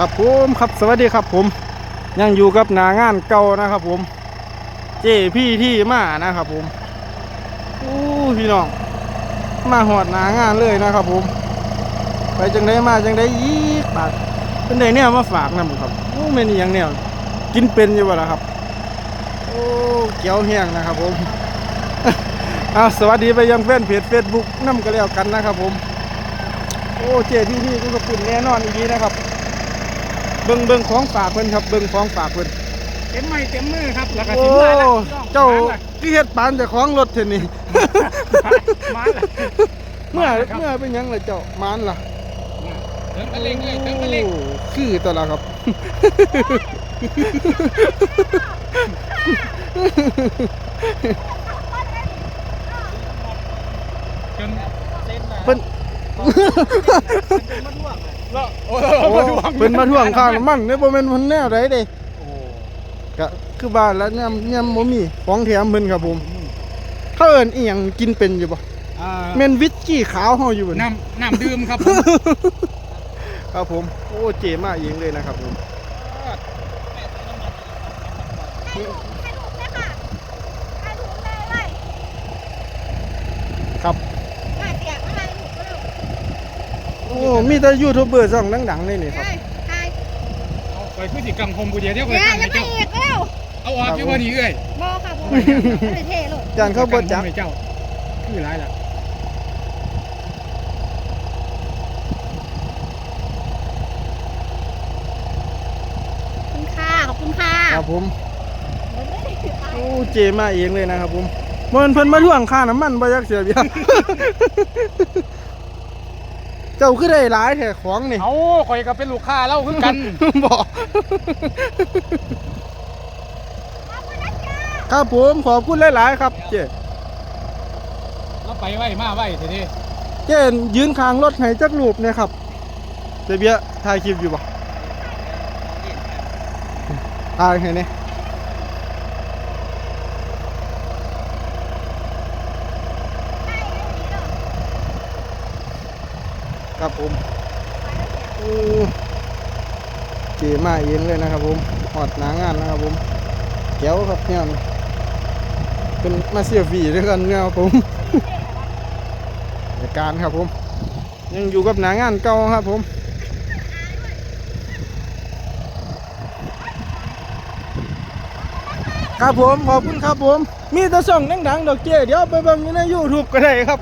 ครับผมครับสวัสดีครับผม ยังอยู่กับหนางานเก่านะครับผม เจพี่ที่มานะครับผมอู้พี่น้องมาหอดหนางานเลยนะครับผม ไปจังได้มาจังได้ยีกบาทเป็นไดเนี่ยมาฝากนำครับโอ้เมนอหยังเนี่ยกินเป็นอยู่บ่ล่ะครับโอ้เกี๊ยวแห้งนะครับผมเอาสวัสดีไปยังแฟนเพจเฟซบุ๊กน้ำก็แล้วกันนะครับผม โอ้เจพี่พี่กูก็ปุ่นแน่นอนอีกทีนะครับ เบิ่งเบิ่งของฝากเพิ่นครับเบิ่งของฝากเพิ่นเต็มไม้เต็มมือครับแล้วก็โอ้สิมาแล้วเจ้าที่เฮ็ดปานเจะของรถเท่านี่ มาแล้วเมื่อมาแล้วครับเมื่อเป็นหยังล่ะเจ้ามานล่ะเติมกันเร่งเลยเติมกันเร่งโอ้คือตัวละครับ จนเพิ่น แล้วโอ้โอ้เพิ่นมาท่วงข้างมันเนี่ยบ่แม่นเพิ่นแนวใดเด้ก็คือบ้านแล้วยำยำบ่มีของแถมเพิ่นครับผมเขาเอิ้นอีหยังกินเป็นอยู่บ่อ่าแม่นวิสกี้ขาวเฮาอยู่บ่นี่น้ำน้ำดื่มครับผมครับผมโอ้เจมาเองเลยนะครับผมครับ มาเตียกมาให้ถูกก็เร็ว โอ้มีแต่ยูทูบเบอร์ช่องดังๆเลยนี่ครับใช่ใช่เอาไปพฤติกรรมคมกูเดียวเดี๋ยวกูเดี๋ยวจะยังให้ไม่เจ้าอีกก็เร็วเอาออกที่ว่านี่เอ้ยบอค่ะผมไม่ได้เท่เลยจานเข้าบ่จักให้เจ้าคือไรล่ะขอบคุณค่ะขอบคุณค่ะครับผมโอ้เจมาเองเลยนะครับผมมันเพิ่นมาท่วงค่าน้ำมันบ่ยักเสียเบีย เจ้าคือได้หลายแท้ของนี่เอาข่อยก็เป็นลูกค้าเล่าคือกันบอกครับผมขอบคุณหลาย ๆ ครับ เจเราไปไว้มาไว้ทีนี้เจยืนข้างรถให้จักรูปเนี่ยครับเสียเบียถ่ายคลิปอยู่บ่ถ่ายให้เนี่ย ครับผมโอ้เจมาเองเลยนะครับผมหอดหนางานนะครับผมแก้วครับเนี่ยเป็นมาเสียฟีด้วยกันเนี่ยครับผมในการครับผม ยังอยู่กับหนางานเก่าครับผมครับผมขอบคุณครับผม มีแต่ช่องดังๆดอกเจ๊เดี๋ยวไปเบิ่งอยู่ใน YouTube ก็ได้ครับ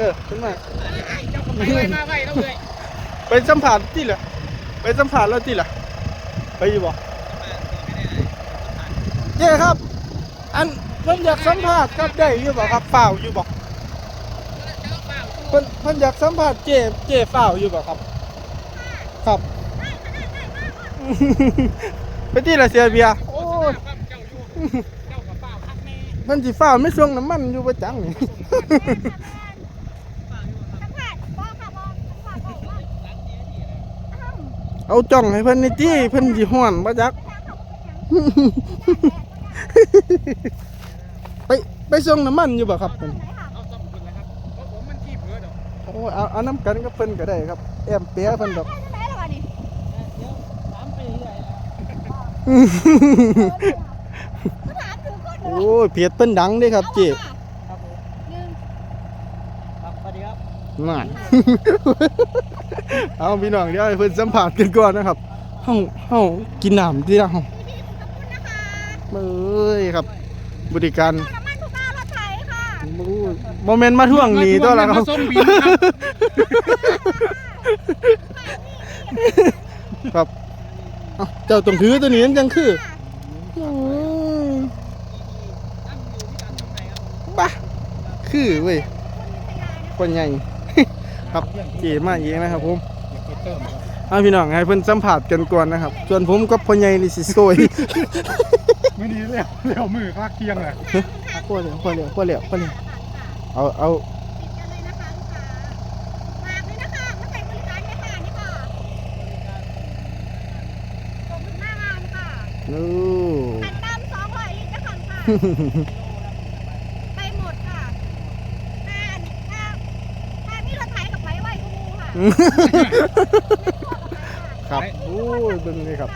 เออขึ้นมาไปสัมผัสที่เหรอไปสัมผัสแล้วที่เหรอไปอยู่บ่เจ้ครับ อันเพิ่นอยากสัมภาษณ์ครับได้อยู่บ่ครับเปล่าอยู่บ่เพิ่นเพิ่นอยากสัมภาษณ์เจ้เจ้เปล่าอยู่บ่ครับ ครับไปที่ละเสียเบียร์โอ้ยเจ้าอยู่เจ้ากับป้าพักแน่เพิ่นสิฟ้าไม่ส่งน้ำมันอยู่ประจังนี่ สัมผัสบอค่ะบอสัมผัสบอกว่าอ้าว เอาจ้องให้เพิ่นในที่เพิ่นสิฮ้อนบ่จัก ไปไปส่งน้ำมันอยู่บ่ครับเพิ่นเอาสมุดเลยครับเพราะผมมันขี้เผือดอกโอ้เอาเอาน้ำกันกับเพิ่นก็ได้ครับ แอมเปียเพิ่นดอกไหนล่ะวะนี่ก็ถามถึงคนโอ้ยเพจเพิ่นดังเด้ครับเจ๊ หนึ่ง ครับสวัสดีครับ น่า เอาพี่น้องเดี๋ยวให้เพิ่นสัมภาษณ์กันก่อนนะครับเฮาเฮากินน้ำที่ละเฮาพี่ขอบคุณนะคะเอ้ยครับ บริการน้ำมันทุกบ้านรถไถค่ะโมเมนต์มาท่วงหนีตัวละครับมาส่งบินครับครับเอ้าเจ้าต้องถือตัวนี้มันจังคือโอ้ยบ้าคือเว้ยคนใหญ่ ครับเก๋มาเองนะครับผมอย่าไปเติมครับเอาพี่น้องให้เพิ่นสัมผัสกันก่อนนะครับ ส่วนผมกับพ่อใหญ่นี่สิโซยไม่ดีแล้วเร็วมือภาคเที่ยงเลยพ่อเหลียวพ่อเหลียวพ่อเหลียวพ่อเหลียวเอาเอาติดกันเลยนะคะลูกค้าฝากด้วยนะคะมาใส่บริการเลยค่ะนี่ค่ะขอบคุณมากงามค่ะโอ้ขันดำสองร้อยลิตรนะขันค่ะ ไปหมด ค่ะถ้าถ้าถ้ามีรถไถกับไว้ไว้ก็มูค่ะครับโอ้ยเบิ่งเลยครับ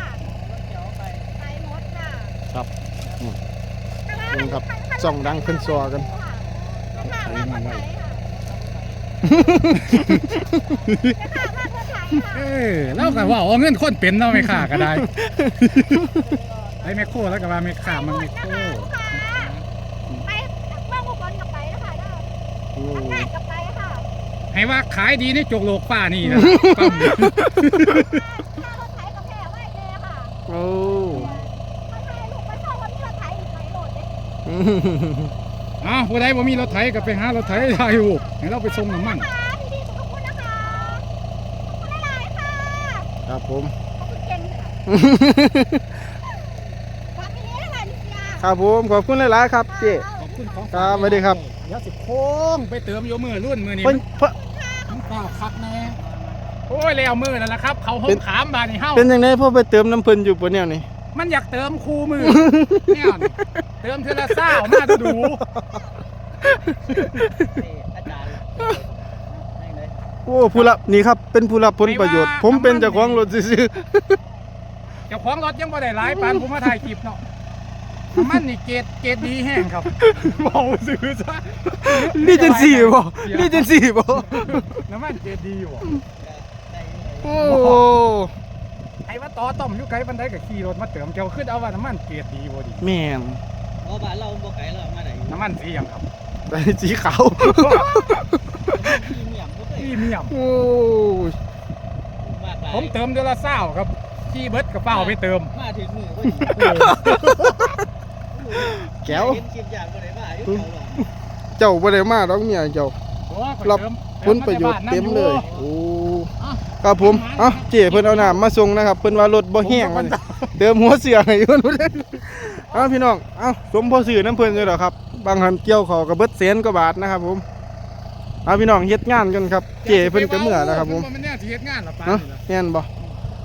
ไปหมดค่ะครับอืมเบิ่งครับส่องดังเพิ่นซัวกัน ค่ะมากกว่าไทยค่ะมากกว่าไทยค่ะ เออแล้วก็ว่าเอาเงินคนเป็นเนาะไม่ค่าก็ได้ ไอ้แม่โคแล้วก็ว่าแม่ค่ามันแม่โคไปว่างอุบลกับไปนะคะเด้อโอ้ทำงานกับไปค่ะ ให้ว่าขายดีในจกโลกป้านี่นะปั๊มค่ารถไถกับแพร่ไว้เลยค่ะโอ้ถ้าไทยลูกไปชอบว่ามีรถไถอีกไหมโหลดเลยอ้าวผู้ใดบ่มีรถไถก็ไปหารถไถได้อยู่ให้เราไปส่งน้ำมันค่ะดีๆขอบคุณนะคะขอบคุณหลายๆค่ะครับผมขอบคุณเก่งค่ะฝากไปเลี้ยงหลานนิสยาครับผมขอบคุณหลายๆครับเจ๊ขอบคุณของครับสวัสดีครับ เดี๋ยวสิโค้งไปเติมโยมือรุ่นมือนี่เพิ่นเพิ่น มันเปล่าคักแน่โอ้ยแล้วมือนั่นแหละครับเขาห้อเป็งนขามบานนี่เฮาเป็นยังไงพ่อไปเติมน้ำเพิ่นอยู่ปะเนี่ยนี่มันอยากเติมคูมือเนี่ยเติมเทอละเศร้ามาดูอาจารย์นั่งเลยโอ้ผู้รับนี่ครับ เป็นผู้รับผลประโยชน์ ผมเป็นเจ้าของรถซื่อเจ้าของรถยังบ่ได้หลายปานผมมาถ่ายคลิปเนาะ น้ำมันนี่เกรดเกรดดีแห้งครับเมาซื้อซะๆนี่จังสี่บ่นี่จังสี่บ่น้ำมันเกรดดีอยู่บ่ได้ยังไงโอ้ไอ้ว่าต่อต้มอยู่ไกลบันไดกับขี่รถมาเติมเจ้าขึ้นเอาว่าน้ำมันเกรดดีบ่ดีแม่นเพราะบ้านเราบ่ไกลเรามาไหนน้ำมันสีหยังครับแต่สีขาวที่เมียมบ่เคยพี่เมียมโอ้ยมากหลายผมเติมเดือนละเศร้าครับขี่เบิดกระเป๋าไปเติมมาถึงมือพอดี แก้วเห็นคลิปอย่างบ่ได้มาอยู่เขาหรอกเจ้าบ่ได้มาดอกเมียเจ้ารับ ผลประโยชน์เต็มเลย โอ้ครับผม เอ้าเจ๊เพิ่นเอาน้ำมาส่งนะครับ เพิ่นว่ารถบ่แห้งมันเติมหัวเสือให้เพิ่นพุ่นเอ้าพี่น้อง เอ้าสมพอซื้อน้ำเพิ่นอยู่ดอกครับ บางหันเกี่ยวเขาก็เบิดแสนกว่าบาทนะครับ ผม เอาพี่น้องเฮ็ดงานกันครับ เจ๊เพิ่นก็เมื่อนะครับผม มันเนี่ยสิเฮ็ดงานละปานเนาะนี่ล่ะแม่นบ่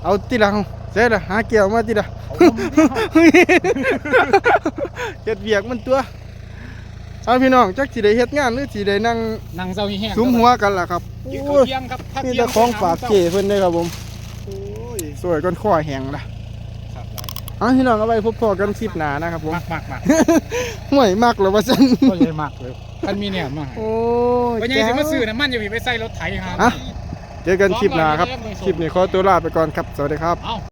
เอาติละเสร็จละหาเกี่ยวมาติละเอาผมนี่เฮาเฮ็ดเวียกมันตัวเอาพี่น้องจักสิได้เฮ็ดงานหรือสิได้นั่งนั่งเซาอีแห้งสุมหัวกันล่ะครับกินโอ้ข้าวยเที่ยงครับพักมีเที่ยแต่ของฝากเก๋เพิ่นเด้อครับผมโอ้ยสวยก้นข้อแห้งละครับเอาพี่น้องเอาไว้พบพอกันคลิปหน้านะครับผมมากมากมากห่วยมักแล้วว่าซั่นก็ใหญ่มากเลยท่านมีเนี่ยมาโอ้ยวันนี้สิมาซื้อน้ำมันอย่าไปใส่รถไถครับอะเจอกันคลิปหน้าครับ คลิปนี้ขอตัวลาไปก่อนครับ สวัสดีครับเอ้า